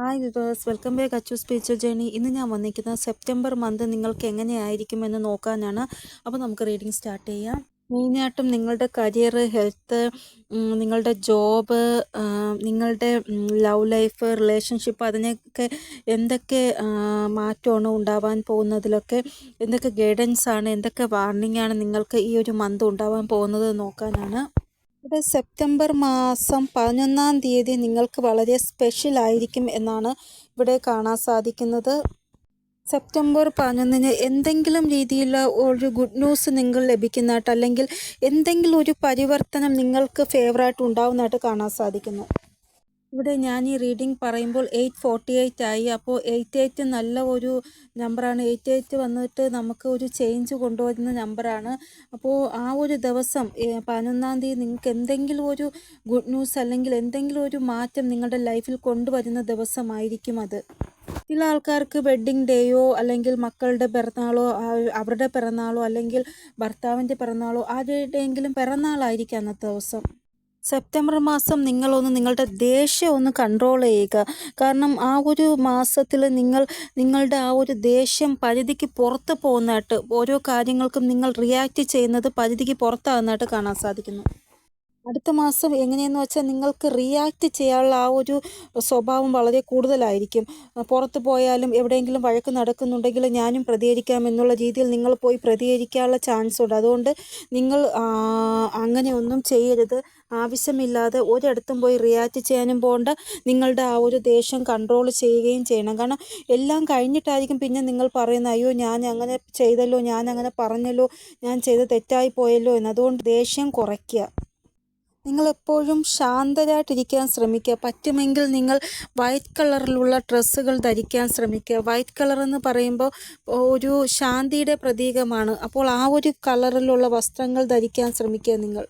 Hi viewers welcome back Achu സ്പീച്ചർ journey ഇന്ന് ഞാൻ വന്നിരിക്കുന്നത് സെപ്റ്റംബർ മന്ത് നിങ്ങൾക്ക് എങ്ങനെയായിരിക്കും എന്ന് നോക്കാനാണ്. അപ്പോൾ നമുക്ക് റീഡിങ് സ്റ്റാർട്ട് ചെയ്യാം. മെയിനായിട്ടും നിങ്ങളുടെ കരിയർ ഹെൽത്ത് നിങ്ങളുടെ ജോബ് നിങ്ങളുടെ ലവ് ലൈഫ് റിലേഷൻഷിപ്പ് അതിനൊക്കെ എന്തൊക്കെ മാറ്റമാണ് ഉണ്ടാവാൻ പോകുന്നതിലൊക്കെ എന്തൊക്കെ ഗൈഡൻസ് ആണ് എന്തൊക്കെ വാർണിംഗ് ആണ് നിങ്ങൾക്ക് ഈ ഒരു മന്ത് ഉണ്ടാവാൻ പോകുന്നത് നോക്കാനാണ്. ഇവിടെ സെപ്റ്റംബർ മാസം പതിനൊന്നാം തീയതി നിങ്ങൾക്ക് വളരെ സ്പെഷ്യൽ ആയിരിക്കും എന്നാണ് ഇവിടെ കാണാൻ സാധിക്കുന്നത്. സെപ്റ്റംബർ പതിനൊന്നിന് എന്തെങ്കിലും രീതിയിലുള്ള ഒരു ഗുഡ് ന്യൂസ് നിങ്ങൾ ലഭിക്കുന്നതായിട്ട് അല്ലെങ്കിൽ എന്തെങ്കിലും ഒരു പരിവർത്തനം നിങ്ങൾക്ക് ഫേവറായിട്ട് ഉണ്ടാകുന്നതായിട്ട് കാണാൻ സാധിക്കുന്നു. ഇവിടെ ഞാൻ ഈ റീഡിംഗ് പറയുമ്പോൾ എയ്റ്റ് ഫോർട്ടി എയ്റ്റ് ആയി. അപ്പോൾ എയ്റ്റ് എയ്റ്റ് നല്ല ഒരു നമ്പറാണ്. എയ്റ്റ് എയ്റ്റ് വന്നിട്ട് നമുക്ക് ഒരു ചേഞ്ച് കൊണ്ടുവരുന്ന നമ്പറാണ്. അപ്പോൾ ആ ഒരു ദിവസം പതിനൊന്നാം തീയതി നിങ്ങൾക്ക് എന്തെങ്കിലും ഒരു ഗുഡ് ന്യൂസ് അല്ലെങ്കിൽ എന്തെങ്കിലും ഒരു മാറ്റം നിങ്ങളുടെ ലൈഫിൽ കൊണ്ടുവരുന്ന ദിവസമായിരിക്കും അത്. ചില ആൾക്കാർക്ക് വെഡ്ഡിങ് ഡേയോ അല്ലെങ്കിൽ മക്കളുടെ പിറന്നാളോ അവരുടെ പിറന്നാളോ അല്ലെങ്കിൽ ഭർത്താവിന്റെ പിറന്നാളോ ആരുടെയെങ്കിലും പിറന്നാളായിരിക്കും അന്നത്തെ ദിവസം. സെപ്റ്റംബർ മാസം നിങ്ങളൊന്ന് നിങ്ങളുടെ ദേഷ്യം ഒന്ന് കൺട്രോൾ ചെയ്യുക. കാരണം ആ ഒരു മാസത്തിൽ നിങ്ങൾ നിങ്ങളുടെ ആ ഒരു ദേഷ്യം പരിധിക്ക് പുറത്ത് പോകുന്നതായിട്ട് ഓരോ കാര്യങ്ങൾക്കും നിങ്ങൾ റിയാക്റ്റ് ചെയ്യുന്നത് പരിധിക്ക് പുറത്താകുന്നതായിട്ട് കാണാൻ സാധിക്കുന്നു. അടുത്ത മാസം എങ്ങനെയെന്ന് വെച്ചാൽ നിങ്ങൾക്ക് റിയാക്റ്റ് ചെയ്യാനുള്ള ആ ഒരു സ്വഭാവം വളരെ കൂടുതലായിരിക്കും. പുറത്ത് പോയാലും എവിടെയെങ്കിലും വഴക്ക് നടക്കുന്നുണ്ടെങ്കിൽ ഞാനും പ്രതികരിക്കാം എന്നുള്ള രീതിയിൽ നിങ്ങൾ പോയി പ്രതികരിക്കാനുള്ള ചാൻസ് ഉണ്ട്. അതുകൊണ്ട് നിങ്ങൾ അങ്ങനെയൊന്നും ചെയ്യരുത്. ആവശ്യമില്ലാതെ ഒരിടത്തും പോയി റിയാക്റ്റ് ചെയ്യാനും പോകണ്ട നിങ്ങളുടെ ആ ഒരു ദേഷ്യം കൺട്രോൾ ചെയ്യുകയും ചെയ്യണം. കാരണം എല്ലാം കഴിഞ്ഞിട്ടായിരിക്കും പിന്നെ നിങ്ങൾ പറയുന്നത് അയ്യോ ഞാൻ അങ്ങനെ ചെയ്തല്ലോ ഞാൻ അങ്ങനെ പറഞ്ഞല്ലോ ഞാൻ ചെയ്ത് തെറ്റായി പോയല്ലോ എന്ന് അതുകൊണ്ട് ദേഷ്യം കുറയ്ക്കുക. നിങ്ങൾ എപ്പോഴും ശാന്തരായിട്ടിരിക്കാൻ ശ്രമിക്കുക. പറ്റുമെങ്കിൽ നിങ്ങൾ വൈറ്റ് കളറിലുള്ള ഡ്രസ്സുകൾ ധരിക്കാൻ ശ്രമിക്കുക. വൈറ്റ് കളർ എന്ന് പറയുമ്പോൾ ഒരു ശാന്തിയുടെ പ്രതീകമാണ്. അപ്പോൾ ആ ഒരു കളറിലുള്ള വസ്ത്രങ്ങൾ ധരിക്കാൻ ശ്രമിക്കുക നിങ്ങൾ.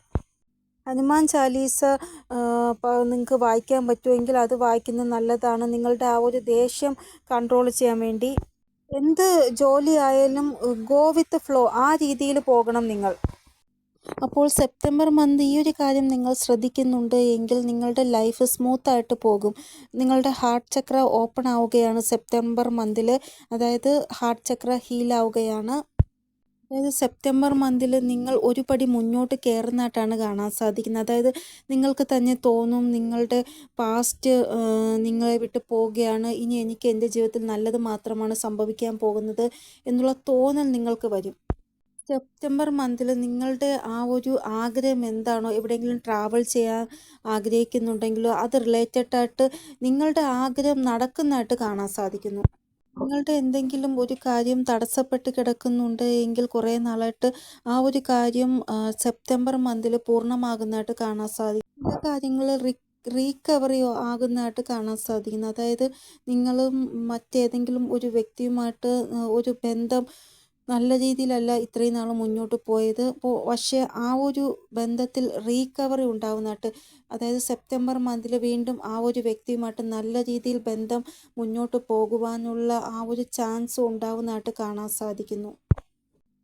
ഹനുമാൻ ചാലീസ നിങ്ങൾക്ക് വായിക്കാൻ പറ്റുമെങ്കിൽ അത് വായിക്കുന്നത് നല്ലതാണ്. നിങ്ങളുടെ ആ ഒരു ദേഷ്യം കൺട്രോൾ ചെയ്യാൻ വേണ്ടി. എന്ത് ജോലി ആയാലും ഗോ വിത്ത് ഫ്ലോ ആ രീതിയിൽ പോകണം നിങ്ങൾ. അപ്പോൾ സെപ്റ്റംബർ മന്ത് ഈ ഒരു കാര്യം നിങ്ങൾ ശ്രദ്ധിക്കുന്നുണ്ട് എങ്കിൽ നിങ്ങളുടെ ലൈഫ് സ്മൂത്ത് ആയിട്ട് പോകും. നിങ്ങളുടെ ഹാർട്ട് ചക്ര ഓപ്പൺ ആവുകയാണ് സെപ്റ്റംബർ മന്തിൽ അതായത് ഹാർട്ട് ചക്ര ഹീൽ ആവുകയാണ്. അതായത് സെപ്റ്റംബർ മന്തിൽ നിങ്ങൾ ഒരു പടി മുന്നോട്ട് കയറുന്നതായിട്ടാണ് കാണാൻ സാധിക്കുന്നത്. അതായത് നിങ്ങൾക്ക് തന്നെ തോന്നും നിങ്ങളുടെ പാസ്റ്റ് നിങ്ങളെ വിട്ട് പോവുകയാണ്. ഇനി എനിക്ക് എന്റെ ജീവിതത്തിൽ നല്ലത് മാത്രമാണ് സംഭവിക്കാൻ പോകുന്നത് എന്നുള്ള തോന്നൽ നിങ്ങൾക്ക് വരും. സെപ്റ്റംബർ മന്തിൽ നിങ്ങളുടെ ആ ഒരു ആഗ്രഹം എന്താണോ എവിടെയെങ്കിലും ട്രാവൽ ചെയ്യാൻ ആഗ്രഹിക്കുന്നുണ്ടെങ്കിലോ അത് റിലേറ്റഡ് ആയിട്ട് നിങ്ങളുടെ ആഗ്രഹം നടക്കുന്നതായിട്ട് കാണാൻ സാധിക്കുന്നു. നിങ്ങളുടെ എന്തെങ്കിലും ഒരു കാര്യം തടസ്സപ്പെട്ട് കിടക്കുന്നുണ്ട് എങ്കിൽ കുറേ നാളായിട്ട് ആ ഒരു കാര്യം സെപ്റ്റംബർ മന്തിൽ പൂർണമാകുന്നതായിട്ട് കാണാൻ സാധിക്കും. ചില കാര്യങ്ങൾ റി റീകവറി ആകുന്നതായിട്ട് കാണാൻ സാധിക്കുന്നു. അതായത് നിങ്ങളും മറ്റേതെങ്കിലും ഒരു വ്യക്തിയുമായിട്ട് ഒരു ബന്ധം നല്ല രീതിയിലല്ല ഇത്രയും നാൾ മുന്നോട്ട് പോയത്. അപ്പോൾ പക്ഷേ ആ ഒരു ബന്ധത്തിൽ റീകവറി ഉണ്ടാവുന്നതായിട്ട് അതായത് സെപ്റ്റംബർ മന്തിൽ വീണ്ടും ആ ഒരു വ്യക്തിയുമായിട്ട് നല്ല രീതിയിൽ ബന്ധം മുന്നോട്ട് പോകുവാനുള്ള ആ ഒരു ചാൻസ് ഉണ്ടാവുന്നതായിട്ട് കാണാൻ സാധിക്കുന്നു.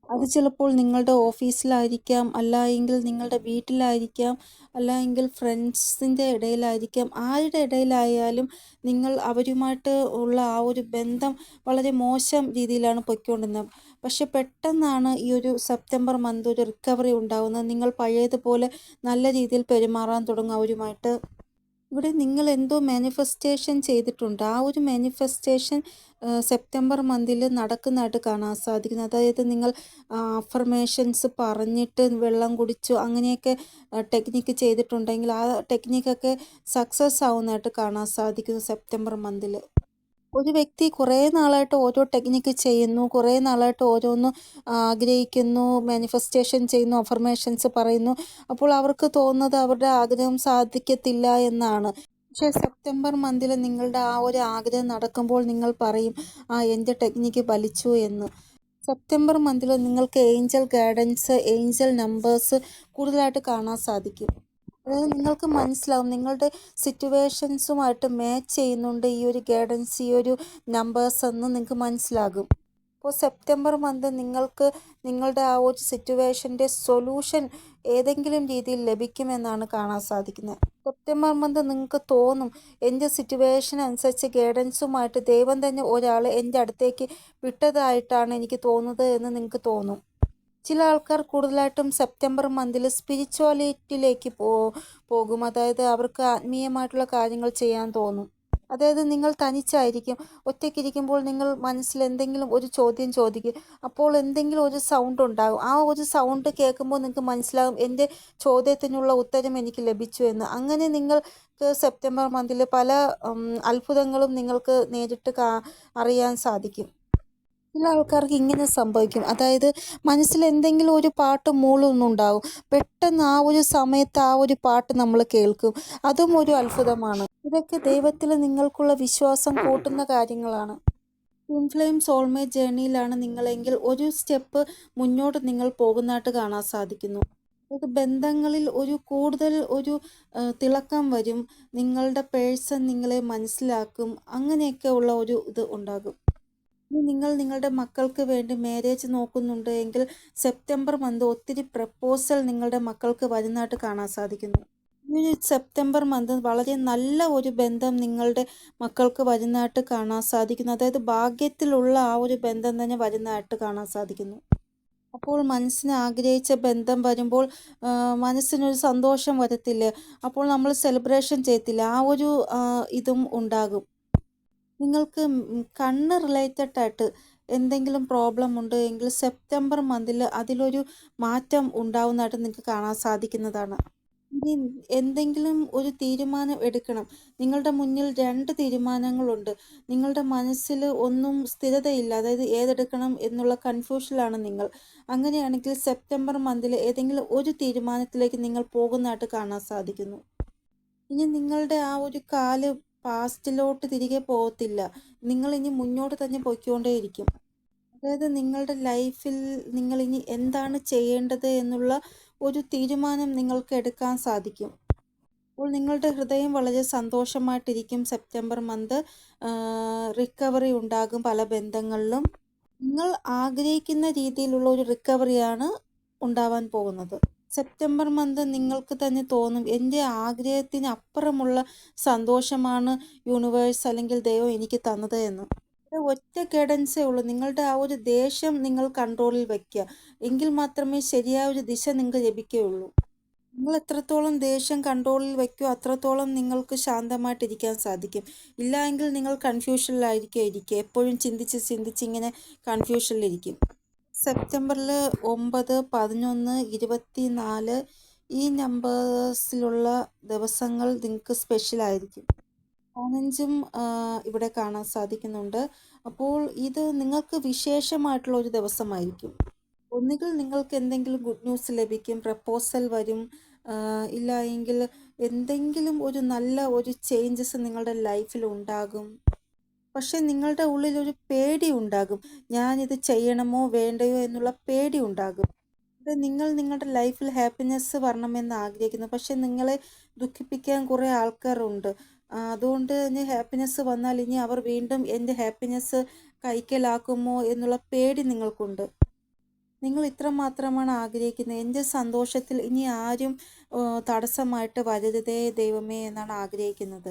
അത് ചിലപ്പോൾ നിങ്ങളുടെ ഓഫീസിലായിരിക്കാം അല്ല എങ്കിൽ നിങ്ങളുടെ വീട്ടിലായിരിക്കാം അല്ല എങ്കിൽ ഫ്രണ്ട്സിന്റെ ഇടയിലായിരിക്കാം. ആരുടെ ഇടയിലായാലും നിങ്ങൾ അവരുമായിട്ട് ഉള്ള ആ ഒരു ബന്ധം വളരെ മോശം രീതിയിലാണ് പൊയ്ക്കൊണ്ടിരുന്നത്. പക്ഷെ പെട്ടെന്നാണ് ഈ ഒരു സെപ്റ്റംബർ മന്ത് ഒരു റിക്കവറി ഉണ്ടാകുന്നത് നിങ്ങൾ പഴയതുപോലെ നല്ല രീതിയിൽ പെരുമാറാൻ തുടങ്ങും അവരുമായിട്ട്. ഇവിടെ നിങ്ങൾ എന്തോ മാനിഫെസ്റ്റേഷൻ ചെയ്തിട്ടുണ്ട്. ആ ഒരു മാനിഫെസ്റ്റേഷൻ സെപ്റ്റംബർ മന്തിൽ നടക്കുന്നതായിട്ട് കാണാൻ സാധിക്കുന്നു അതായത് നിങ്ങൾ അഫർമേഷൻസ് പറഞ്ഞിട്ട് വെള്ളം കുടിച്ചു അങ്ങനെയൊക്കെ ടെക്നിക്ക് ചെയ്തിട്ടുണ്ടെങ്കിൽ ആ ടെക്നിക്കൊക്കെ സക്സസ് ആവുന്നതായിട്ട് കാണാൻ സാധിക്കുന്നു സെപ്റ്റംബർ മന്തിൽ ഒരു വ്യക്തി കുറേ നാളായിട്ട് ഓരോ ടെക്നിക്ക് ചെയ്യുന്നു കുറേ നാളായിട്ട് ഓരോന്ന് ആഗ്രഹിക്കുന്നു മാനിഫെസ്റ്റേഷൻ ചെയ്യുന്നു അഫർമേഷൻസ് പറയുന്നു. അപ്പോൾ അവർക്ക് തോന്നുന്നത് അവരുടെ ആഗ്രഹം സാധിക്കത്തില്ല എന്നാണ്. പക്ഷേ സെപ്റ്റംബർ മന്തിൽ നിങ്ങളുടെ ആ ഒരു ആഗ്രഹം നടക്കുമ്പോൾ നിങ്ങൾ പറയും ആ എന്റെ ടെക്നിക്ക് ഫലിച്ചു എന്ന്. സെപ്റ്റംബർ മന്തിൽ നിങ്ങൾക്ക് ഏഞ്ചൽ ഗൈഡൻസ് ഏഞ്ചൽ നമ്പേഴ്സ് കൂടുതലായിട്ട് കാണാൻ സാധിക്കും. അതായത് നിങ്ങൾക്ക് മനസ്സിലാവും. നിങ്ങളുടെ സിറ്റുവേഷൻസുമായിട്ട് മാച്ച് ചെയ്യുന്നുണ്ട് ഈ ഒരു ഗൈഡൻസ് ഈ ഒരു നമ്പേഴ്സ് എന്ന് നിങ്ങൾക്ക് മനസ്സിലാകും. അപ്പോൾ സെപ്റ്റംബർ മന്ത് നിങ്ങൾക്ക് നിങ്ങളുടെ ആ ഒരു സിറ്റുവേഷന്റെ സൊല്യൂഷൻ ഏതെങ്കിലും രീതിയിൽ ലഭിക്കുമെന്നാണ് കാണാൻ സാധിക്കുന്നത്. സെപ്റ്റംബർ മന്ത് നിങ്ങൾക്ക് തോന്നും എന്റെ സിറ്റുവേഷൻ അനുസരിച്ച് ഗൈഡൻസുമായിട്ട് ദൈവം തന്നെ ഒരാൾ എന്റെ അടുത്തേക്ക് വിട്ടതായിട്ടാണ് എനിക്ക് തോന്നുന്നത് എന്ന് നിങ്ങൾക്ക് തോന്നും. ചില ആൾക്കാർ കൂടുതലായിട്ടും സെപ്റ്റംബർ മന്തിൽ സ്പിരിച്വാലിറ്റിയിലേക്ക് പോ പോകും. അതായത് അവർക്ക് ആത്മീയമായിട്ടുള്ള കാര്യങ്ങൾ ചെയ്യാൻ തോന്നും. അതായത് നിങ്ങൾ തനിച്ചായിരിക്കും. ഒറ്റയ്ക്കിരിക്കുമ്പോൾ നിങ്ങൾ മനസ്സിൽ എന്തെങ്കിലും ഒരു ചോദ്യം ചോദിക്കും. അപ്പോൾ എന്തെങ്കിലും ഒരു സൗണ്ട് ഉണ്ടാകും. ആ ഒരു സൗണ്ട് കേൾക്കുമ്പോൾ നിങ്ങൾക്ക് മനസ്സിലാകും എന്റെ ചോദ്യത്തിനുള്ള ഉത്തരം എനിക്ക് ലഭിച്ചു എന്ന്. അങ്ങനെ നിങ്ങൾക്ക് സെപ്റ്റംബർ മന്തിൽ പല അത്ഭുതങ്ങളും നിങ്ങൾക്ക് നേരിട്ട് അറിയാൻ സാധിക്കും. ചില ആൾക്കാർക്ക് ഇങ്ങനെ സംഭവിക്കും. അതായത് മനസ്സിൽ എന്തെങ്കിലും ഒരു പാട്ട് മൂളുന്നുണ്ടാവും. പെട്ടെന്ന് ആ ഒരു സമയത്ത് ആ ഒരു പാട്ട് നമ്മൾ കേൾക്കും. അതും ഒരു അത്ഭുതമാണ്. ഇതൊക്കെ ദൈവത്തിൽ നിങ്ങൾക്കുള്ള വിശ്വാസം കൂട്ടുന്ന കാര്യങ്ങളാണ്. ഇൻഫ്ലെയിം സോൾമേറ്റ് ജേണിയിലാണ് നിങ്ങളെങ്കിൽ ഒരു സ്റ്റെപ്പ് മുന്നോട്ട് നിങ്ങൾ പോകുന്നതായിട്ട് കാണാൻ സാധിക്കുന്നു. അത് ബന്ധങ്ങളിൽ ഒരു കൂടുതൽ ഒരു തിളക്കം വരും. നിങ്ങളുടെ പേഴ്സൺ നിങ്ങളെ മനസ്സിലാക്കും. അങ്ങനെയൊക്കെ ഉള്ള ഒരു ഇത് ഉണ്ടാകും. നിങ്ങൾ നിങ്ങളുടെ മക്കൾക്ക് വേണ്ടി മാരേജ് നോക്കുന്നുണ്ട് എങ്കിൽ സെപ്റ്റംബർ മന്ത് ഒത്തിരി പ്രപ്പോസൽ നിങ്ങളുടെ മക്കൾക്ക് വരുന്നതായിട്ട് കാണാൻ സാധിക്കുന്നു. ഈ സെപ്റ്റംബർ മന്ത് വളരെ നല്ല ഒരു ബന്ധം നിങ്ങളുടെ മക്കൾക്ക് വരുന്നതായിട്ട് കാണാൻ സാധിക്കുന്നു. അതായത് ഭാഗ്യത്തിലുള്ള ആ ഒരു ബന്ധം തന്നെ വരുന്നതായിട്ട് കാണാൻ സാധിക്കുന്നു. അപ്പോൾ മനസ്സിന് ആഗ്രഹിച്ച ബന്ധം വരുമ്പോൾ മനസ്സിനൊരു സന്തോഷം വരത്തില്ല? അപ്പോൾ നമ്മൾ സെലിബ്രേഷൻ ചെയ്യത്തില്ല. ആ ഒരു ഇതും ഉണ്ടാകും. നിങ്ങൾക്ക് കണ്ണ് റിലേറ്റഡ് ആയിട്ട് എന്തെങ്കിലും പ്രോബ്ലം ഉണ്ട് എങ്കിൽ സെപ്റ്റംബർ മന്തിൽ അതിലൊരു മാറ്റം ഉണ്ടാവുന്നതായിട്ട് നിങ്ങൾക്ക് കാണാൻ സാധിക്കുന്നതാണ്. ഇനി എന്തെങ്കിലും ഒരു തീരുമാനം എടുക്കണം. നിങ്ങളുടെ മുന്നിൽ രണ്ട് തീരുമാനങ്ങളുണ്ട്. നിങ്ങളുടെ മനസ്സിൽ ഒന്നും സ്ഥിരതയില്ല. അതായത് ഏതെടുക്കണം എന്നുള്ള കൺഫ്യൂഷനിലാണ് നിങ്ങൾ. അങ്ങനെയാണെങ്കിൽ സെപ്റ്റംബർ മന്തിൽ ഏതെങ്കിലും ഒരു തീരുമാനത്തിലേക്ക് നിങ്ങൾ പോകുന്നതായിട്ട് കാണാൻ സാധിക്കുന്നു. ഇനി നിങ്ങളുടെ ആ ഒരു കാൽ പാസ്റ്റിലോട്ട് തിരികെ പോകത്തില്ല. നിങ്ങൾ ഇനി മുന്നോട്ട് തന്നെ പോയിക്കൊണ്ടേയിരിക്കും. അതായത് നിങ്ങളുടെ ലൈഫിൽ നിങ്ങൾ ഇനി എന്താണ് ചെയ്യേണ്ടത് എന്നുള്ള ഒരു തീരുമാനം നിങ്ങൾക്ക് എടുക്കാൻ സാധിക്കും. അപ്പോൾ നിങ്ങളുടെ ഹൃദയം വളരെ സന്തോഷമായിട്ടിരിക്കും. സെപ്റ്റംബർ മന്ത് റിക്കവറി ഉണ്ടാകും പല ബന്ധങ്ങളിലും. നിങ്ങൾ ആഗ്രഹിക്കുന്ന രീതിയിലുള്ള ഒരു റിക്കവറിയാണ് ഉണ്ടാവാൻ പോകുന്നത്. സെപ്റ്റംബർ മന്ത് നിങ്ങൾക്ക് തന്നെ തോന്നും. എന്റെ ആഗ്രഹത്തിന് അപ്പുറമുള്ള സന്തോഷമാണ് യൂണിവേഴ്സ് അല്ലെങ്കിൽ ദൈവം എനിക്ക് തന്നത് എന്ന്. ഒറ്റ കേഡൻസേ ഉള്ളൂ. നിങ്ങളുടെ ആ ഒരു ദേഷ്യം നിങ്ങൾ കൺട്രോളിൽ വയ്ക്കുക എങ്കിൽ മാത്രമേ ശരിയായ ഒരു ദിശ നിങ്ങൾക്ക് ലഭിക്കുകയുള്ളൂ. നിങ്ങൾ എത്രത്തോളം ദേഷ്യം കൺട്രോളിൽ വയ്ക്കുമോ അത്രത്തോളം നിങ്ങൾക്ക് ശാന്തമായിട്ടിരിക്കാൻ സാധിക്കും. ഇല്ല എങ്കിൽ നിങ്ങൾ കൺഫ്യൂഷനിലായിരിക്കും ഇരിക്കുക. എപ്പോഴും ചിന്തിച്ച് ചിന്തിച്ച് ഇങ്ങനെ കൺഫ്യൂഷനിലിരിക്കും സെപ്റ്റംബറിൽ ഒമ്പത് പതിനൊന്ന് ഇരുപത്തി നാല് ഈ നമ്പേഴ്സിലുള്ള ദിവസങ്ങൾ നിങ്ങൾക്ക് സ്പെഷ്യൽ ആയിരിക്കും പതിനഞ്ചും ഇവിടെ കാണാൻ സാധിക്കുന്നുണ്ട്. അപ്പോൾ ഇത് നിങ്ങൾക്ക് വിശേഷമായിട്ടുള്ള ഒരു ദിവസമായിരിക്കും. ഒന്നുകിൽ നിങ്ങൾക്ക് എന്തെങ്കിലും ഗുഡ് ന്യൂസ് ലഭിക്കും പ്രപ്പോസൽ വരും ഇല്ല എങ്കിൽ എന്തെങ്കിലും ഒരു നല്ല ഒരു ചേഞ്ചസ് നിങ്ങളുടെ ലൈഫിൽ ഉണ്ടാകും. പക്ഷെ നിങ്ങളുടെ ഉള്ളിൽ ഒരു പേടി ഉണ്ടാകും. ഞാനിത് ചെയ്യണമോ വേണ്ടയോ എന്നുള്ള പേടി ഉണ്ടാകും. അത് നിങ്ങൾ നിങ്ങളുടെ ലൈഫിൽ ഹാപ്പിനെസ് വരണമെന്ന് ആഗ്രഹിക്കുന്നു. പക്ഷെ നിങ്ങളെ ദുഃഖിപ്പിക്കാൻ കുറേ ആൾക്കാരുണ്ട്. അതുകൊണ്ട് ഇനി ഹാപ്പിനെസ് വന്നാൽ ഇനി അവർ വീണ്ടും എന്റെ ഹാപ്പിനെസ് കൈക്കലാക്കുമോ എന്നുള്ള പേടി നിങ്ങൾക്കുണ്ട്. നിങ്ങൾ ഇത്ര മാത്രമാണ് ആഗ്രഹിക്കുന്നത്. എന്റെ സന്തോഷത്തിൽ ഇനി ആരും തടസ്സമായിട്ട് വരരുതേ ദൈവമേ എന്നാണ് ആഗ്രഹിക്കുന്നത്.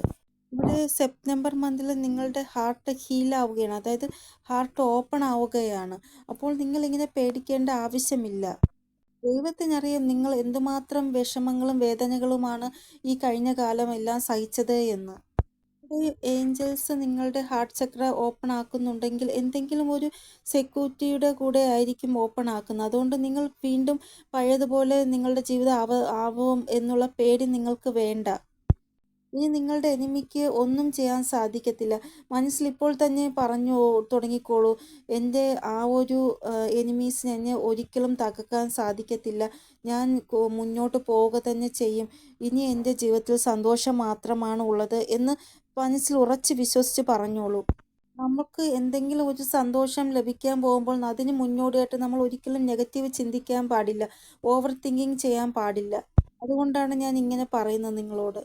ഇവിടെ സെപ്റ്റംബർ മന്തിൽ നിങ്ങളുടെ ഹാർട്ട് ഹീൽ ആവുകയാണ്. അതായത് ഹാർട്ട് ഓപ്പൺ ആവുകയാണ്. അപ്പോൾ നിങ്ങൾ ഇങ്ങനെ പേടിക്കേണ്ട ആവശ്യമില്ല. ദൈവത്തിനറിയാം നിങ്ങൾ എന്തുമാത്രം വിഷമങ്ങളും വേദനകളുമാണ് ഈ കഴിഞ്ഞ കാലം എല്ലാം സഹിച്ചത് എന്ന്. ഏഞ്ചൽസ് നിങ്ങളുടെ ഹാർട്ട് ചക്ര ഓപ്പൺ ആക്കുന്നുണ്ടെങ്കിൽ എന്തെങ്കിലും ഒരു സെക്യൂരിറ്റിയുടെ കൂടെ ആയിരിക്കും ഓപ്പൺ ആക്കുന്നത്. അതുകൊണ്ട് നിങ്ങൾ വീണ്ടും പഴയതുപോലെ നിങ്ങളുടെ ജീവിതം ആവ ആവും എന്നുള്ള പേടി നിങ്ങൾക്ക് വേണ്ട. ഇനി നിങ്ങളുടെ എനിമിക്ക് ഒന്നും ചെയ്യാൻ സാധിക്കത്തില്ല. മനസ്സിൽ ഇപ്പോൾ തന്നെ പറഞ്ഞു തുടങ്ങിക്കോളൂ. എന്റെ ആ ഒരു എനിമീസിന് എന്നെ ഒരിക്കലും തകർക്കാൻ സാധിക്കത്തില്ല. ഞാൻ മുന്നോട്ട് പോവുക തന്നെ ചെയ്യും. ഇനി എന്റെ ജീവിതത്തിൽ സന്തോഷം മാത്രമാണ് ഉള്ളത് എന്ന് മനസ്സിൽ ഉറച്ച് വിശ്വസിച്ച് പറഞ്ഞോളൂ. നമുക്ക് എന്തെങ്കിലും ഒരു സന്തോഷം ലഭിക്കാൻ പോകുമ്പോൾ അതിന് മുന്നോടിയായിട്ട് നമ്മൾ ഒരിക്കലും നെഗറ്റീവ് ചിന്തിക്കാൻ പാടില്ല. ഓവർ തിങ്കിങ് ചെയ്യാൻ പാടില്ല. അതുകൊണ്ടാണ് ഞാൻ ഇങ്ങനെ പറയുന്നത് നിങ്ങളോട്.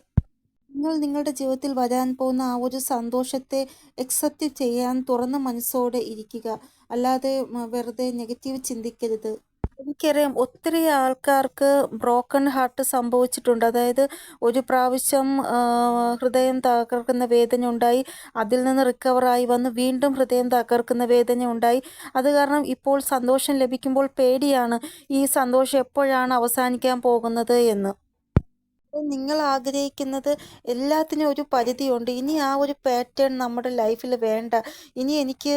നിങ്ങൾ നിങ്ങളുടെ ജീവിതത്തിൽ വരാൻ പോകുന്ന ആ ഒരു സന്തോഷത്തെ അക്സെപ്റ്റ് ചെയ്യാൻ തുറന്ന മനസ്സോടെ ഇരിക്കുക. അല്ലാതെ വെറുതെ നെഗറ്റീവ് ചിന്തിക്കരുത്. എനിക്കറിയാം ഒത്തിരി ആൾക്കാർക്ക് ബ്രോക്കൺ ഹാർട്ട് സംഭവിച്ചിട്ടുണ്ട്. അതായത് ഒരു പ്രാവശ്യം ഹൃദയം തകർക്കുന്ന വേദന ഉണ്ടായി. അതിൽ നിന്ന് റിക്കവറായി വന്ന് വീണ്ടും ഹൃദയം തകർക്കുന്ന വേദന ഉണ്ടായി. അത് കാരണം ഇപ്പോൾ സന്തോഷം ലഭിക്കുമ്പോൾ പേടിയാണ്. ഈ സന്തോഷം എപ്പോഴാണ് അവസാനിക്കാൻ പോകുന്നത് എന്ന്. നിങ്ങൾ ആഗ്രഹിക്കുന്നത് എല്ലാത്തിനും ഒരു പരിധിയുണ്ട്. ഇനി ആ ഒരു പാറ്റേൺ നമ്മുടെ ലൈഫിൽ വേണ്ട. ഇനി എനിക്ക്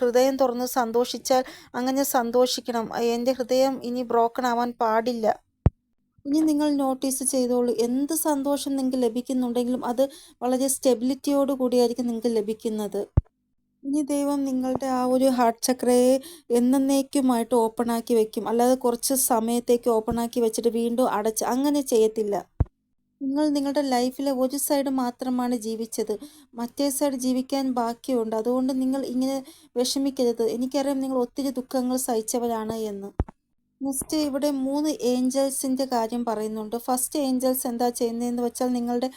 ഹൃദയം തുറന്ന് സന്തോഷിച്ചാൽ അങ്ങനെ സന്തോഷിക്കണം. എന്റെ ഹൃദയം ഇനി ബ്രോക്കൺ ആവാൻ പാടില്ല. ഇനി നിങ്ങൾ നോട്ടീസ് ചെയ്തോളൂ. എന്ത് സന്തോഷം നിങ്ങൾക്ക് ലഭിക്കുന്നുണ്ടെങ്കിലും അത് വളരെ സ്റ്റെബിലിറ്റിയോട് കൂടിയായിരിക്കും നിങ്ങൾക്ക് ലഭിക്കുന്നത്. ഇനി ദൈവം നിങ്ങളുടെ ആ ഒരു ഹാർട്ട് ചക്രയെ ഓപ്പൺ ആക്കി വെക്കും. അല്ലാതെ കുറച്ച് സമയത്തേക്ക് ഓപ്പണാക്കി വെച്ചിട്ട് വീണ്ടും അടച്ച് അങ്ങനെ ചെയ്യത്തില്ല. നിങ്ങൾ നിങ്ങളുടെ ലൈഫിലെ ഒരു സൈഡ് മാത്രമാണ് ജീവിച്ചത്. മറ്റേ സൈഡ് ജീവിക്കാൻ ബാക്കിയുണ്ട്. അതുകൊണ്ട് നിങ്ങൾ ഇങ്ങനെ വിഷമിക്കരുത്. എനിക്കറിയാം നിങ്ങൾ ഒത്തിരി ദുഃഖങ്ങൾ സഹിച്ചവരാണ് എന്ന്. നെക്സ്റ്റ് ഇവിടെ മൂന്ന് ഏഞ്ചൽസിന്റെ കാര്യം പറയുന്നുണ്ട്. ഫസ്റ്റ് ഏഞ്ചൽസ് എന്താ ചെയ്യുന്നതെന്ന് വെച്ചാൽ നിങ്ങളുടെ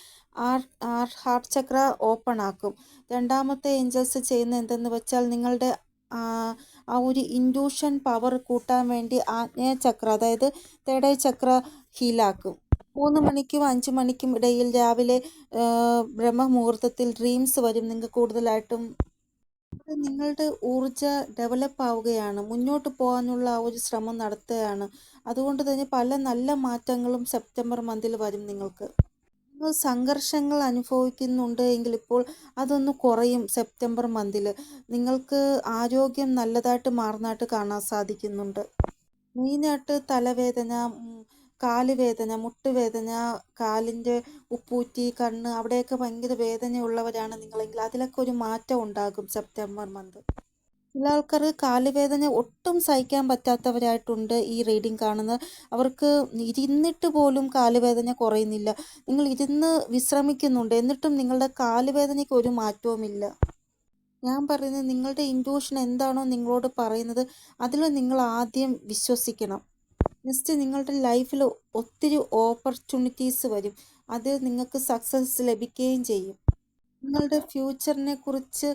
R R heart chakra open ആക്കും. രണ്ടാമത്തെ ഏഞ്ചൽസ് ചെയ്യുന്ന എന്തെന്ന് വെച്ചാൽ നിങ്ങളുടെ ആ ഒരു ഇൻഡ്യൂഷൻ പവർ കൂട്ടാൻ വേണ്ടി ആജ്ഞേയ ചക്ര അതായത് തേടയ ചക്ര ഹീലാക്കും. 3 മണിക്കും 5 മണിക്കും ഇടയിൽ രാവിലെ ബ്രഹ്മമുഹൂർത്തത്തിൽ ഡ്രീംസ് വരും നിങ്ങൾക്ക് കൂടുതലായിട്ടും. നിങ്ങളുടെ ഊർജ ഡെവലപ്പ് ആവുകയാണ്. മുന്നോട്ട് പോകാനുള്ള ആ ഒരു ശ്രമം നടത്തുകയാണ്. അതുകൊണ്ട് തന്നെ പല നല്ല മാറ്റങ്ങളും സെപ്റ്റംബർ മന്തിൽ വരും നിങ്ങൾക്ക്. നിങ്ങൾ സംഘർഷങ്ങൾ അനുഭവിക്കുന്നുണ്ട് എങ്കിൽ ഇപ്പോൾ അതൊന്ന് കുറയും സെപ്റ്റംബർ മന്തിൽ. നിങ്ങൾക്ക് ആരോഗ്യം നല്ലതായിട്ട് മാറുന്നതായിട്ട് കാണാൻ സാധിക്കുന്നുണ്ട്. മെയിനായിട്ട് തലവേദന, ഉം, കാൽ വേദന, മുട്ടുവേദന, കാലിന്റെ ഉപ്പൂറ്റി, കണ്ണ് അവിടെയൊക്കെ ഭയങ്കര വേദനയുള്ളവരാണ് നിങ്ങളെങ്കിൽ അതിലൊക്കെ ഒരു മാറ്റം ഉണ്ടാകും സെപ്റ്റംബർ മന്ത്. ചില ആൾക്കാർ കാലുവേദന ഒട്ടും സഹിക്കാൻ പറ്റാത്തവരായിട്ടുണ്ട് ഈ റീഡിങ് കാണുന്നത്. അവർക്ക് ഇരുന്നിട്ട് പോലും കാലുവേദന കുറയുന്നില്ല. നിങ്ങൾ ഇരുന്ന് വിശ്രമിക്കുന്നുണ്ട്. എന്നിട്ടും നിങ്ങളുടെ കാലുവേദനയ്ക്ക് ഒരു മാറ്റവുമില്ല. ഞാൻ പറയുന്നത് നിങ്ങളുടെ ഇൻട്യൂഷൻ എന്താണോ നിങ്ങളോട് പറയുന്നത് അതിൽ നിങ്ങൾ ആദ്യം വിശ്വസിക്കണം. നെക്സ്റ്റ് നിങ്ങളുടെ ലൈഫിൽ ഒത്തിരി ഓപ്പർച്യൂണിറ്റീസ് വരും. അത് നിങ്ങൾക്ക് സക്സസ് ലഭിക്കുകയും ചെയ്യും. നിങ്ങളുടെ ഫ്യൂച്ചറിനെ കുറിച്ച്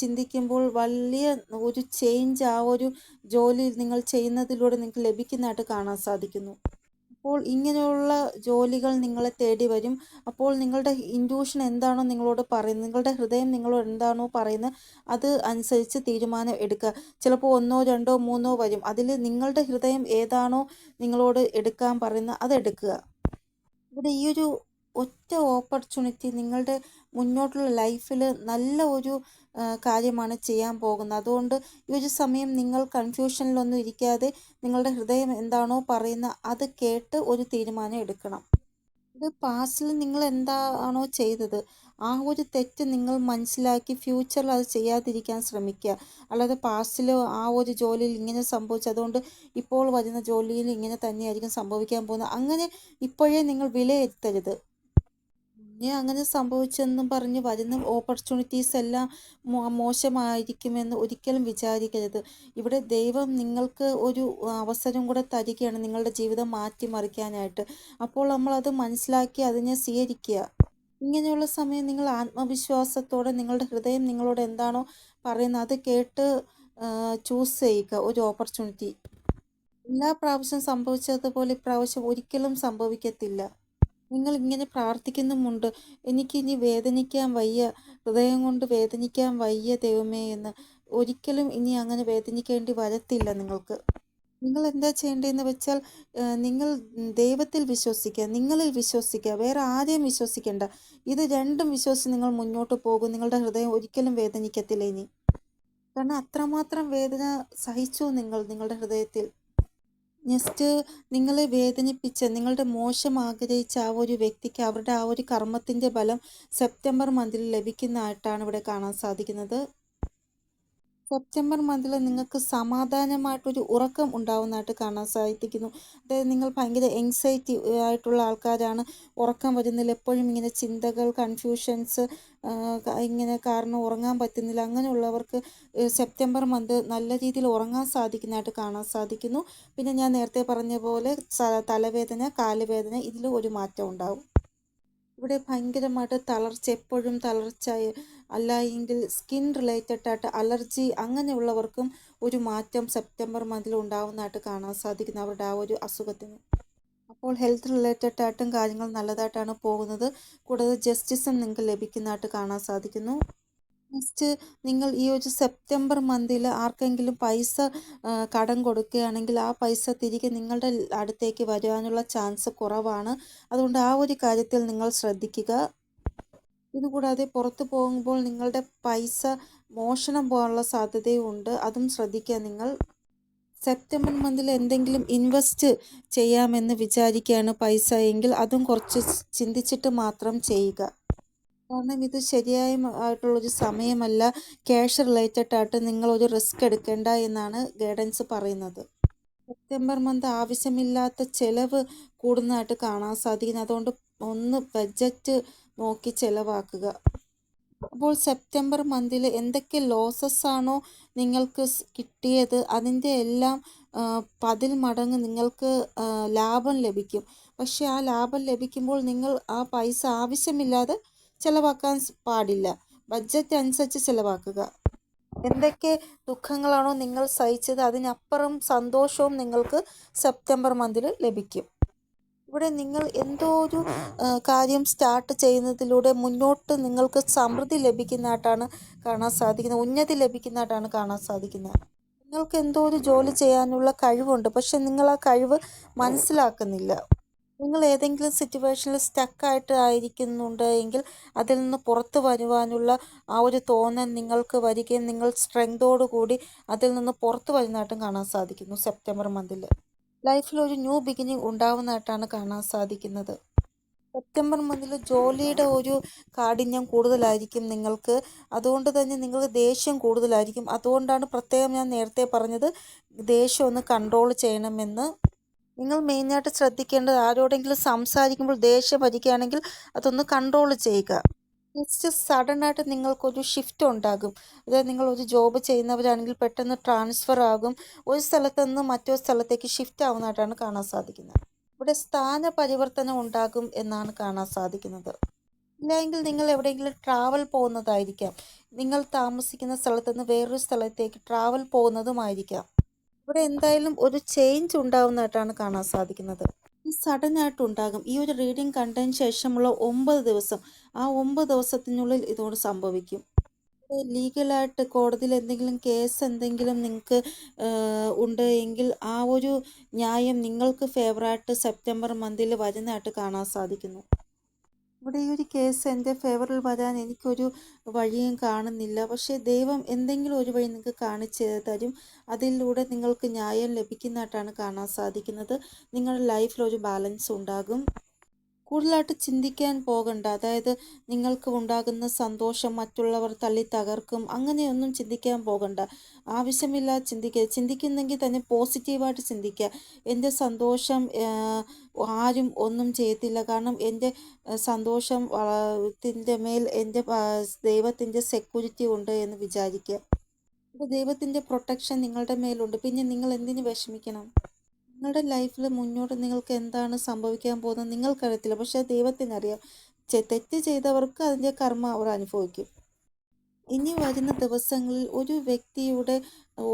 ചിന്തിക്കുമ്പോൾ വലിയ ഒരു ചേഞ്ച് ആ ഒരു ജോലി നിങ്ങൾ ചെയ്യുന്നതിലൂടെ നിങ്ങൾക്ക് ലഭിക്കുന്നതായിട്ട് കാണാൻ സാധിക്കുന്നു. അപ്പോൾ ഇങ്ങനെയുള്ള ജോലികൾ നിങ്ങളെ തേടി വരും. അപ്പോൾ നിങ്ങളുടെ ഇൻഡ്യൂഷൻ എന്താണോ നിങ്ങളോട് പറയുന്നത്, നിങ്ങളുടെ ഹൃദയം നിങ്ങളോട് എന്താണോ പറയുന്നത് അത് അനുസരിച്ച് തീരുമാനം എടുക്കുക. ചിലപ്പോൾ 1 2 3 വരും. അതിൽ നിങ്ങളുടെ ഹൃദയം ഏതാണോ നിങ്ങളോട് എടുക്കാൻ പറയുന്നത് അത് എടുക്കുക. ഇവിടെ ഈ ഒരു ഒറ്റ ഓപ്പർച്യൂണിറ്റി നിങ്ങളുടെ മുന്നോട്ടുള്ള ലൈഫിൽ നല്ല ഒരു കാര്യമാണ് ചെയ്യാൻ പോകുന്നത്. അതുകൊണ്ട് ഈ ഒരു സമയം നിങ്ങൾ കൺഫ്യൂഷനിലൊന്നും ഇരിക്കാതെ നിങ്ങളുടെ ഹൃദയം എന്താണോ പറയുന്ന അത് കേട്ട് ഒരു തീരുമാനം എടുക്കണം. ഇത് പാസ്റ്റിൽ നിങ്ങൾ എന്താണോ ചെയ്തത് ആ ഒരു തെറ്റ് നിങ്ങൾ മനസ്സിലാക്കി ഫ്യൂച്ചറിൽ അത് ചെയ്യാതിരിക്കാൻ ശ്രമിക്കുക. അല്ലാതെ പാസ്റ്റിൽ ആ ഒരു ജോലിയിൽ ഇങ്ങനെ സംഭവിച്ചു അതുകൊണ്ട് ഇപ്പോൾ വരുന്ന ജോലിയിൽ ഇങ്ങനെ തന്നെയായിരിക്കും സംഭവിക്കാൻ പോകുന്നത്. അങ്ങനെ ഇപ്പോഴേ നിങ്ങൾ വിലയിരുത്തരുത്. മുന്നേ അങ്ങനെ സംഭവിച്ചെന്നും പറഞ്ഞ് വരുന്ന ഓപ്പർച്യൂണിറ്റീസ് എല്ലാം മോശമായിരിക്കുമെന്ന് ഒരിക്കലും വിചാരിക്കരുത്. ഇവിടെ ദൈവം നിങ്ങൾക്ക് ഒരു അവസരം കൂടെ തരികയാണ് നിങ്ങളുടെ ജീവിതം മാറ്റിമറിക്കാനായിട്ട്. അപ്പോൾ നമ്മളത് മനസ്സിലാക്കി അതിനെ സ്വീകരിക്കുക. ഇങ്ങനെയുള്ള സമയം നിങ്ങൾ ആത്മവിശ്വാസത്തോടെ നിങ്ങളുടെ ഹൃദയം നിങ്ങളോട് എന്താണോ പറയുന്നത് അത് കേട്ട് ചൂസ് ചെയ്യുക ഒരു ഓപ്പർച്യൂണിറ്റി. എല്ലാ പ്രാവശ്യം സംഭവിച്ചതുപോലെ ഇപ്രാവശ്യം ഒരിക്കലും സംഭവിക്കത്തില്ല. നിങ്ങൾ ഇങ്ങനെ പ്രാർത്ഥിക്കുന്നുമുണ്ട്. എനിക്കിനി വേദനിക്കാൻ വയ്യ. ഹൃദയം കൊണ്ട് വേദനിക്കാൻ വയ്യ ദൈവമേ എന്ന്. ഒരിക്കലും ഇനി അങ്ങനെ വേദനിക്കേണ്ടി വരത്തില്ല നിങ്ങൾക്ക്. നിങ്ങൾ എന്താ ചെയ്യേണ്ടതെന്ന് വെച്ചാൽ നിങ്ങൾ ദൈവത്തിൽ വിശ്വസിക്കുക. നിങ്ങളിൽ വിശ്വസിക്കുക. വേറെ ആരെയും വിശ്വസിക്കേണ്ട ഇത് രണ്ടും വിശ്വസിച്ച് നിങ്ങൾ മുന്നോട്ട് പോകും. നിങ്ങളുടെ ഹൃദയം ഒരിക്കലും വേദനിക്കത്തില്ല ഇനി. കാരണം അത്രമാത്രം വേദന സഹിച്ചു നിങ്ങൾ നിങ്ങളുടെ ഹൃദയത്തിൽ. നെക്സ്റ്റ് നിങ്ങളെ വേദനിപ്പിച്ച നിങ്ങളുടെ മോശം ആഗ്രഹിച്ച ആ ഒരു വ്യക്തിക്ക് അവരുടെ ആ ഒരു കർമ്മത്തിന്റെ ഫലം സെപ്റ്റംബർ മന്തിൽ ലഭിക്കുന്നതായിട്ടാണ് ഇവിടെ കാണാൻ സാധിക്കുന്നത്. സെപ്റ്റംബർ മന്തിൽ നിങ്ങൾക്ക് സമാധാനമായിട്ടൊരു ഉറക്കം ഉണ്ടാവുന്നതായിട്ട് കാണാൻ സാധിക്കുന്നു. അതായത് നിങ്ങൾ ഭയങ്കര എൻസൈറ്റി ആയിട്ടുള്ള ആൾക്കാരാണ്. ഉറക്കം വരുന്നില്ല. എപ്പോഴും ഇങ്ങനെ ചിന്തകൾ, കൺഫ്യൂഷൻസ് ഇങ്ങനെ കാരണം ഉറങ്ങാൻ പറ്റുന്നില്ല. അങ്ങനെയുള്ളവർക്ക് സെപ്റ്റംബർ മന്ത് നല്ല രീതിയിൽ ഉറങ്ങാൻ സാധിക്കുന്നതായിട്ട് കാണാൻ സാധിക്കുന്നു. പിന്നെ ഞാൻ നേരത്തെ പറഞ്ഞ പോലെ തലവേദന, കാലുവേദന ഇതിൽ ഒരു മാറ്റം ഉണ്ടാവും. ഇവിടെ ഭയങ്കരമായിട്ട് തളർച്ച എപ്പോഴും തളർച്ച അല്ല എങ്കിൽ സ്കിൻ റിലേറ്റഡ് ആയിട്ട് അലർജി അങ്ങനെയുള്ളവർക്കും ഒരു മാറ്റം സെപ്റ്റംബർ മന്തിൽ ഉണ്ടാവുന്നതായിട്ട് കാണാൻ സാധിക്കുന്നു അവരുടെ ആ ഒരു അസുഖത്തിന്. അപ്പോൾ ഹെൽത്ത് റിലേറ്റഡ് ആയിട്ടും കാര്യങ്ങൾ നല്ലതായിട്ടാണ് പോകുന്നത്. കൂടാതെ ജസ്റ്റിസും നിങ്ങൾക്ക് ലഭിക്കുന്നതായിട്ട് കാണാൻ സാധിക്കുന്നു. നെക്സ്റ്റ് നിങ്ങൾ ഈ ഒരു സെപ്റ്റംബർ മന്തിൽ ആർക്കെങ്കിലും പൈസ കടം കൊടുക്കുകയാണെങ്കിൽ ആ പൈസ തിരികെ നിങ്ങളുടെ അടുത്തേക്ക് വരുവാനുള്ള ചാൻസ് കുറവാണ്. അതുകൊണ്ട് ആ ഒരു കാര്യത്തിൽ നിങ്ങൾ ശ്രദ്ധിക്കുക. ഇതുകൂടാതെ പുറത്തു പോകുമ്പോൾ നിങ്ങളുടെ പൈസ മോഷണം പോകാനുള്ള സാധ്യതയുണ്ട്. അതും ശ്രദ്ധിക്കുക നിങ്ങൾ. സെപ്റ്റംബർ മന്തിൽ എന്തെങ്കിലും ഇൻവെസ്റ്റ് ചെയ്യാമെന്ന് വിചാരിക്കുകയാണ് പൈസ എങ്കിൽ അതും കുറച്ച് ചിന്തിച്ചിട്ട് മാത്രം ചെയ്യുക. കാരണം ഇത് ശരിയായ ആയിട്ടുള്ളൊരു സമയമല്ല. ക്യാഷ് റിലേറ്റഡ് ആയിട്ട് നിങ്ങൾ ഒരു റിസ്ക് എടുക്കേണ്ട എന്നാണ് ഗൈഡൻസ് പറയുന്നത്. സെപ്റ്റംബർ മന്ത് ആവശ്യമില്ലാത്ത ചെലവ് കൂടുന്നതായിട്ട് കാണാൻ സാധിക്കുന്നു. അതുകൊണ്ട് ഒന്ന് ബഡ്ജറ്റ് നോക്കി ചെലവാക്കുക. അപ്പോൾ സെപ്റ്റംബർ മന്തിൽ എന്തൊക്കെ ലോസസ് ആണോ നിങ്ങൾക്ക് കിട്ടിയത്? അതിന്റെ എല്ലാം പതിൽ മടങ്ങ് നിങ്ങൾക്ക് ലാഭം ലഭിക്കും. പക്ഷേ ആ ലാഭം ലഭിക്കുമ്പോൾ നിങ്ങൾ ആ പൈസ ആവശ്യമില്ലാതെ ചിലവാക്കാൻ പാടില്ല. ബഡ്ജറ്റ് അനുസരിച്ച് ചിലവാക്കുക. എന്തൊക്കെ ദുഃഖങ്ങളാണോ നിങ്ങൾ സഹിച്ചത് അതിനപ്പുറം സന്തോഷവും നിങ്ങൾക്ക് സെപ്റ്റംബർ മന്തിൽ ലഭിക്കും. ഇവിടെ നിങ്ങൾ എന്തോ ഒരു കാര്യം സ്റ്റാർട്ട് ചെയ്യുന്നതിലൂടെ മുന്നോട്ട് നിങ്ങൾക്ക് സമൃദ്ധി ലഭിക്കുന്നതായിട്ടാണ് കാണാൻ സാധിക്കുന്നത്. ഉന്നതി ലഭിക്കുന്നതായിട്ടാണ് കാണാൻ സാധിക്കുന്നത്. നിങ്ങൾക്ക് എന്തോ ഒരു ജോലി ചെയ്യാനുള്ള കഴിവുണ്ട്. പക്ഷെ നിങ്ങൾ ആ കഴിവ് മനസ്സിലാക്കുന്നില്ല. നിങ്ങൾ ഏതെങ്കിലും സിറ്റുവേഷനിൽ സ്റ്റക്കായിട്ട് ആയിരിക്കുന്നുണ്ട് എങ്കിൽ അതിൽ നിന്ന് പുറത്തു വരുവാനുള്ള ആ ഒരു തോന്നൽ നിങ്ങൾക്ക് വരികയും നിങ്ങൾ സ്ട്രെങ്തോടു കൂടി അതിൽ നിന്ന് പുറത്തു വരുന്നതായിട്ടും കാണാൻ സാധിക്കുന്നു സെപ്റ്റംബർ മന്തിൽ ലൈഫിൽ ഒരു ന്യൂ ബിഗിനിങ് ഉണ്ടാവുന്നതായിട്ടാണ് കാണാൻ സാധിക്കുന്നത്. സെപ്റ്റംബർ മന്തിൽ ജോലിയുടെ ഒരു കാഠിന്യം കൂടുതലായിരിക്കും നിങ്ങൾക്ക്. അതുകൊണ്ട് തന്നെ നിങ്ങൾ ദേഷ്യം കൂടുതലായിരിക്കും. അതുകൊണ്ടാണ് പ്രത്യേകം ഞാൻ നേരത്തെ പറഞ്ഞത് ദേഷ്യം ഒന്ന് കൺട്രോൾ ചെയ്യണമെന്ന്. നിങ്ങൾ മെയിനായിട്ട് ശ്രദ്ധിക്കേണ്ടത് ആരോടെങ്കിലും സംസാരിക്കുമ്പോൾ ദേഷ്യം വരികയാണെങ്കിൽ അതൊന്ന് കൺട്രോൾ ചെയ്യുക. നെക്സ്റ്റ് സഡനായിട്ട് നിങ്ങൾക്കൊരു ഷിഫ്റ്റ് ഉണ്ടാകും. അതായത് നിങ്ങൾ ഒരു ജോബ് ചെയ്യുന്നവരാണെങ്കിൽ പെട്ടെന്ന് ട്രാൻസ്ഫർ ആകും. ഒരു സ്ഥലത്ത് നിന്ന് മറ്റൊരു സ്ഥലത്തേക്ക് ഷിഫ്റ്റ് ആവുന്നതായിട്ടാണ് കാണാൻ സാധിക്കുന്നത്. ഇവിടെ സ്ഥാന പരിവർത്തനം ഉണ്ടാകും എന്നാണ് കാണാൻ സാധിക്കുന്നത്. ഇല്ലെങ്കിൽ നിങ്ങൾ എവിടെയെങ്കിലും ട്രാവൽ പോകുന്നതായിരിക്കാം. നിങ്ങൾ താമസിക്കുന്ന സ്ഥലത്ത് നിന്ന് വേറൊരു സ്ഥലത്തേക്ക് ട്രാവൽ പോകുന്നതുമായിരിക്കാം. ഇവിടെ എന്തായാലും ഒരു ചേഞ്ച് ഉണ്ടാവുന്നതായിട്ടാണ് കാണാൻ സാധിക്കുന്നത്. സഡൻ ആയിട്ട് ഉണ്ടാകും. ഈ ഒരു റീഡിങ് കണ്ടതിന് ശേഷമുള്ള ഒമ്പത് ദിവസം. ആ ഒമ്പത് ദിവസത്തിനുള്ളിൽ ഇതുകൊണ്ട് സംഭവിക്കും. ലീഗലായിട്ട് കോടതിയിൽ എന്തെങ്കിലും കേസ് എന്തെങ്കിലും നിങ്ങൾക്ക് ഉണ്ട് എങ്കിൽ ആ ഒരു ന്യായം നിങ്ങൾക്ക് ഫേവറായിട്ട് സെപ്റ്റംബർ മന്തിൽ വരുന്നതായിട്ട് കാണാൻ സാധിക്കുന്നു. ഇവിടെ ഈ ഒരു കേസ് എന്റെ ഫേവറിൽ വരാൻ എനിക്കൊരു വഴിയും കാണുന്നില്ല. പക്ഷേ ദൈവം എന്തെങ്കിലും ഒരു വഴി നിങ്ങൾക്ക് കാണിച്ച് തരും. അതിലൂടെ നിങ്ങൾക്ക് ന്യായം ലഭിക്കുന്നതായിട്ടാണ് കാണാൻ സാധിക്കുന്നത്. നിങ്ങളുടെ ലൈഫിൽ ഒരു ബാലൻസ് ഉണ്ടാകും. കൂടുതലായിട്ട് ചിന്തിക്കാൻ പോകണ്ട. അതായത് നിങ്ങൾക്ക് ഉണ്ടാകുന്ന സന്തോഷം മറ്റുള്ളവർ തള്ളി തകർക്കും. അങ്ങനെയൊന്നും ചിന്തിക്കാൻ പോകണ്ട. ആവശ്യമില്ലാതെ ചിന്തിക്കുക ചിന്തിക്കുന്നെങ്കിൽ തന്നെ പോസിറ്റീവായിട്ട് ചിന്തിക്കുക എന്റെ സന്തോഷം ആരും ഒന്നും ചെയ്യത്തില്ല. കാരണം എന്റെ സന്തോഷം ത്തിന്റെ മേൽ എന്റെ ദൈവത്തിന്റെ സെക്യൂരിറ്റി ഉണ്ട് എന്ന് വിചാരിക്കുക അപ്പോൾ ദൈവത്തിന്റെ പ്രൊട്ടക്ഷൻ നിങ്ങളുടെ മേലുണ്ട്. പിന്നെ നിങ്ങൾ എന്തിനു വിഷമിക്കണം? നിങ്ങളുടെ ലൈഫിൽ മുന്നോട്ട് നിങ്ങൾക്ക് എന്താണ് സംഭവിക്കാൻ പോകുന്നത് നിങ്ങൾക്കറിയത്തില്ല പക്ഷേ ദൈവത്തിനറിയാം തെറ്റ് ചെയ്തവർക്ക് അതിന്റെ കർമ്മ അവർ അനുഭവിക്കും. ഇനി വരുന്ന ദിവസങ്ങളിൽ ഒരു വ്യക്തിയുടെ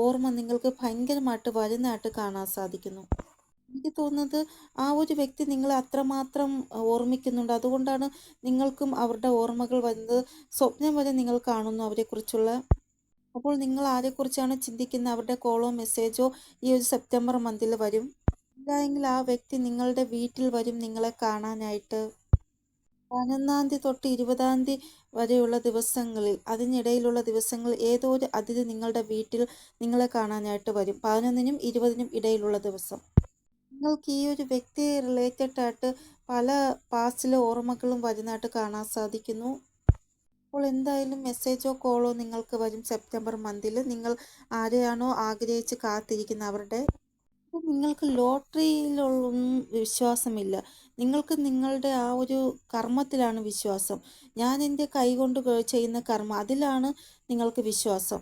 ഓർമ്മ നിങ്ങൾക്ക് ഭയങ്കരമായിട്ട് വരുന്നതായിട്ട് കാണാൻ സാധിക്കുന്നു. എനിക്ക് തോന്നുന്നത് ആ ഒരു വ്യക്തി നിങ്ങളെ അത്രമാത്രം ഓർമ്മിക്കുന്നുണ്ട്. അതുകൊണ്ടാണ് നിങ്ങൾക്കും അവരുടെ ഓർമ്മകൾ വരുന്നത്. സ്വപ്നം വരെ നിങ്ങൾ കാണുന്നു അവരെക്കുറിച്ചുള്ള അപ്പോൾ നിങ്ങൾ ആരെക്കുറിച്ചാണ് ചിന്തിക്കുന്നത്? അവരുടെ കോളോ മെസ്സേജോ ഈ ഒരു സെപ്റ്റംബർ മന്തിൽ വരും? ഇല്ലായെങ്കിൽ ആ വ്യക്തി നിങ്ങളുടെ വീട്ടിൽ വരും നിങ്ങളെ കാണാനായിട്ട്. പതിനൊന്നാം തീയതി തൊട്ട് ഇരുപതാം തീയതി വരെയുള്ള ദിവസങ്ങളിൽ അതിനിടയിലുള്ള ദിവസങ്ങൾ ഏതോ ഒരു അതിഥി നിങ്ങളുടെ വീട്ടിൽ നിങ്ങളെ കാണാനായിട്ട് വരും. പതിനൊന്നിനും ഇരുപതിനും ഇടയിലുള്ള ദിവസം. നിങ്ങൾക്ക് ഈ ഒരു വ്യക്തിയെ റിലേറ്റഡ് ആയിട്ട് പല പാസ്റ്റിലെ ഓർമ്മകളും വരുന്നതായിട്ട് കാണാൻ സാധിക്കുന്നു. അപ്പോൾ എന്തായാലും മെസ്സേജോ കോളോ നിങ്ങൾക്ക് വരും സെപ്റ്റംബർ മന്തിൽ നിങ്ങൾ ആരെയാണോ ആഗ്രഹിച്ച് കാത്തിരിക്കുന്ന അവരുടെ. നിങ്ങൾക്ക് ലോട്ടറിയിലൊന്നും വിശ്വാസമില്ല. നിങ്ങൾക്ക് നിങ്ങളുടെ ആ ഒരു കർമ്മത്തിലാണ് വിശ്വാസം. ഞാൻ എന്റെ കൈകൊണ്ട് ചെയ്യുന്ന കർമ്മം അതിലാണ് നിങ്ങൾക്ക് വിശ്വാസം.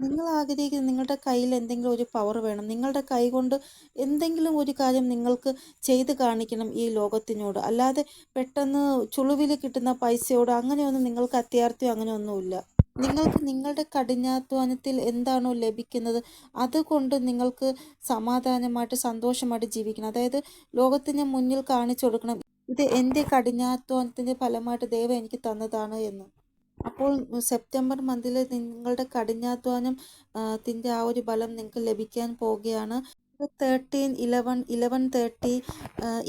നിങ്ങൾ ആഗ്രഹിക്കുന്ന നിങ്ങളുടെ കയ്യിൽ എന്തെങ്കിലും ഒരു പവർ വേണം നിങ്ങളുടെ കൈ കൊണ്ട് എന്തെങ്കിലും ഒരു കാര്യം നിങ്ങൾക്ക് ചെയ്ത് കാണിക്കണം ഈ ലോകത്തിനോട്. അല്ലാതെ പെട്ടെന്ന് ചുളുവിൽ കിട്ടുന്ന പൈസയോട് അങ്ങനെയൊന്നും നിങ്ങൾക്ക് അത്യാർത്ഥ്യം അങ്ങനെയൊന്നുമില്ല. നിങ്ങൾക്ക് നിങ്ങളുടെ കഠിനാധ്വാനത്തിൽ എന്താണോ ലഭിക്കുന്നത് അതുകൊണ്ട് നിങ്ങൾക്ക് സമാധാനമായിട്ട് സന്തോഷമായിട്ട് ജീവിക്കണം. അതായത് ലോകത്തിന് മുന്നിൽ കാണിച്ചു കൊടുക്കണം. ഇത് എന്റെ കഠിനാധ്വാനത്തിന്റെ ഫലമായിട്ട് ദൈവം എനിക്ക് തന്നതാണ് എന്ന്. അപ്പോൾ സെപ്റ്റംബർ മന്തിൽ നിങ്ങളുടെ കഠിനാധ്വാനം തിന്റെ ആ ഒരു ഫലം നിങ്ങൾക്ക് ലഭിക്കാൻ പോവുകയാണ്. തേർട്ടീൻ ഇലവൻ ഇലവൻ തേർട്ടി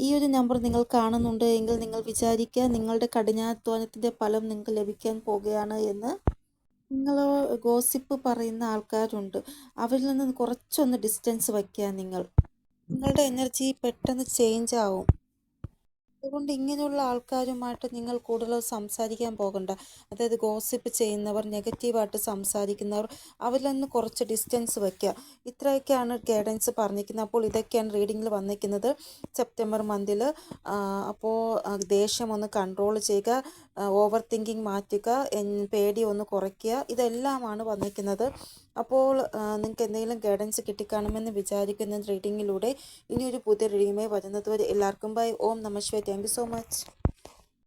ഈ ഒരു നമ്പർ നിങ്ങൾ കാണുന്നുണ്ട് എങ്കിൽ നിങ്ങൾ വിചാരിക്കുക നിങ്ങളുടെ കഠിനാധ്വാനത്തിന്റെ ഫലം നിങ്ങൾക്ക് ലഭിക്കാൻ പോവുകയാണ് എന്ന്. നിങ്ങൾ ഗോസിപ്പ് പറയുന്ന ആൾക്കാരുണ്ട്. അവരിൽ നിന്ന് കുറച്ചൊന്ന് ഡിസ്റ്റൻസ് വയ്ക്കുക നിങ്ങൾ. നിങ്ങളുടെ എനർജി പെട്ടെന്ന് ചേഞ്ച് ആവും. അതുകൊണ്ട് ഇങ്ങനെയുള്ള ആൾക്കാരുമായിട്ട് നിങ്ങൾ കൂടുതൽ സംസാരിക്കാൻ പോകണ്ട. അതായത് ഗോസിപ്പ് ചെയ്യുന്നവർ നെഗറ്റീവായിട്ട് സംസാരിക്കുന്നവർ അവരിൽ നിന്ന് കുറച്ച് ഡിസ്റ്റൻസ് വയ്ക്കുക ഇത്രയൊക്കെയാണ് ഗൈഡൻസ് പറഞ്ഞിരിക്കുന്നത്. അപ്പോൾ ഇതൊക്കെയാണ് റീഡിങ്ങിൽ വന്നിരിക്കുന്നത്. സെപ്റ്റംബർ മന്തിൽ അപ്പോൾ ദേഷ്യം ഒന്ന് കൺട്രോൾ ചെയ്യുക. ഓവർ തിങ്കിങ് മാറ്റുക പേടി ഒന്ന് കുറയ്ക്കുക ഇതെല്ലാമാണ് വന്നിരിക്കുന്നത്. അപ്പോൾ നിങ്ങൾക്ക് എന്തെങ്കിലും ഗൈഡൻസ് കിട്ടിക്കാണുമെന്ന് വിചാരിക്കുന്ന റീഡിങ്ങിലൂടെ ഇനിയൊരു പുതിയ റീഡിങ്ങുമായി വരുന്നത് വരെ എല്ലാവർക്കും ബൈ ഓം നമ ശിവായ. Thank you so much